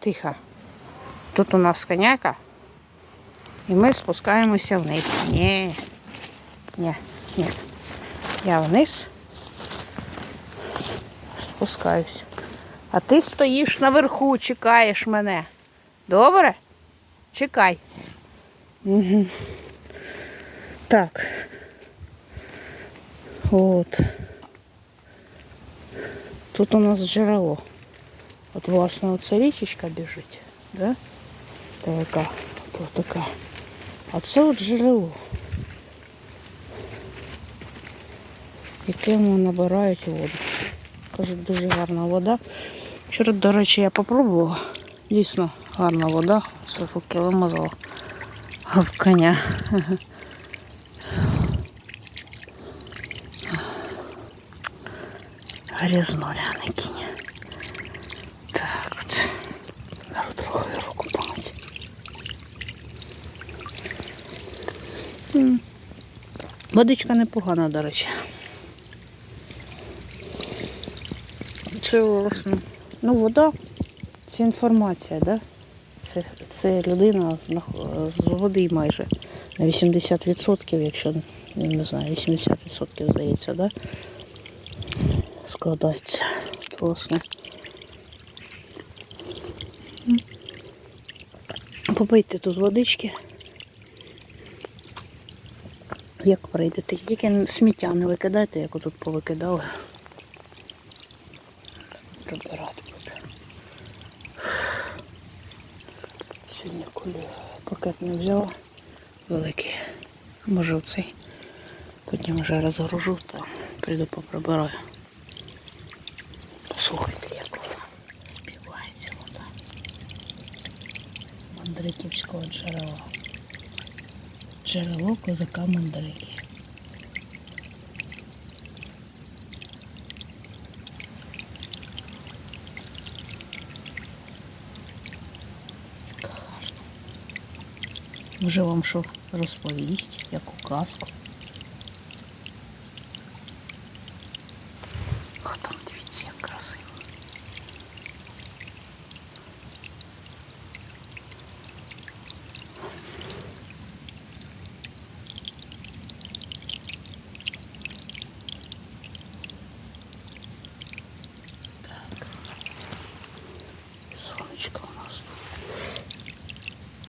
Тихо. Тут у нас коняка. І ми спускаємося вниз. Ні. Ні, ні. Я вниз спускаюсь. А ти стоїш наверху, чекаєш мене. Добре? Чекай. Угу. Так. От. Тут у нас джерело. От, власне, оця річечка біжить, да? Та яка? От така. А це от джерело. Якими набирають воду. Кажуть, дуже гарна вода. Вчора, до речі, я попробувала. Дійсно гарна вода. Це руки вимазала в коня. Грязноляний кінь. Так от. Зараз трохи руку помить. Водичка непогана, до речі. Це власне. Ну, вода це інформація, да? Це, це людина з води майже на 80%, якщо не знаю, 80% здається, да? складається. Власне. Попийте тут водички. Як прийдете? Тільки сміття не викидайте, як отут повикидали. Прибирати буде. Сьогодні кулі пакет не взяла великий. Може оцей. Потім вже розгружу та прийду поприбираю. Послухайте, як вона співається вода. Мандриківського джерела. Джерело козака мандрики. Може вам що розповість, яку казку. А там дивіться, як красиво.